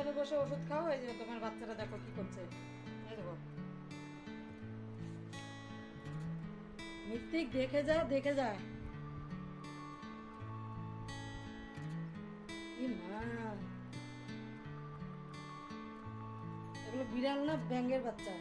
ওখানে বসে ওষুধ খাও এই যে তোমার বাচ্চারা দেখো কি করছে। মিস্টিক দেখে। যা দেখে যা। এগুলো বিড়াল না, ব্যাঙের বাচ্চা।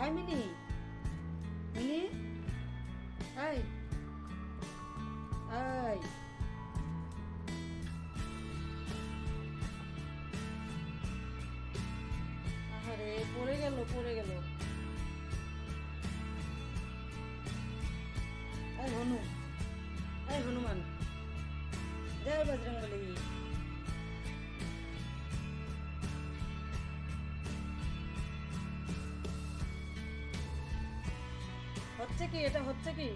আই মিনি মিনি আই আই আরে পড়ে গেল পড়ে গেল। এই হনু এই হনুমান। জয় বজরঙ্গলি হচ্ছে কি, এটা হচ্ছে কি?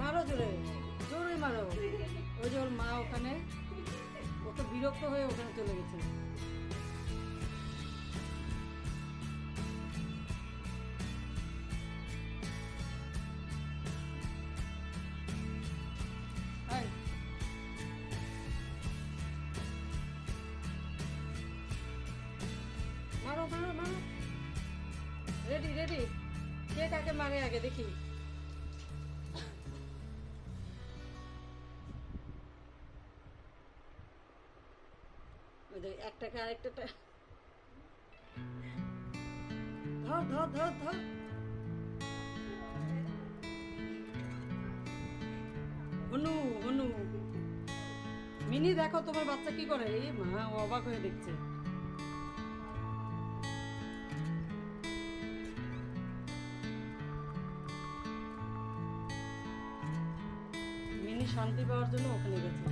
মারো জোরে জোরে মারো। ওই যে ওর মা ওখানে, ও তো বিরক্ত হয়ে ওখানে চলে গেছে। রেডি রেডি কে কাকে মারে আগে দেখি। একটাকে আরেকটা ধর ধর ধর ধর। হনু হনু। মিনি, দেখো তোমার বাচ্চা কি করে? এই মা অবাক হয়ে দেখছে। শান্তি পাওয়ার জন্য ওখানে গেছে।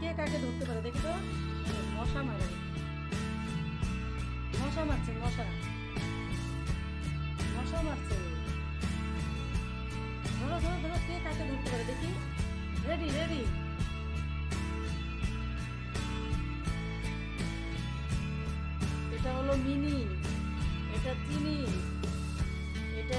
কে কাকে ধরতে পারে? দেখি তো। মশা মারে মশা মারছে, মশা। মশা মারছে ধরো ধরো ধরো কে কাকে ধরতে পারে দেখি রেডি রেডি এটা হলো মিনি এটা চিনি এটা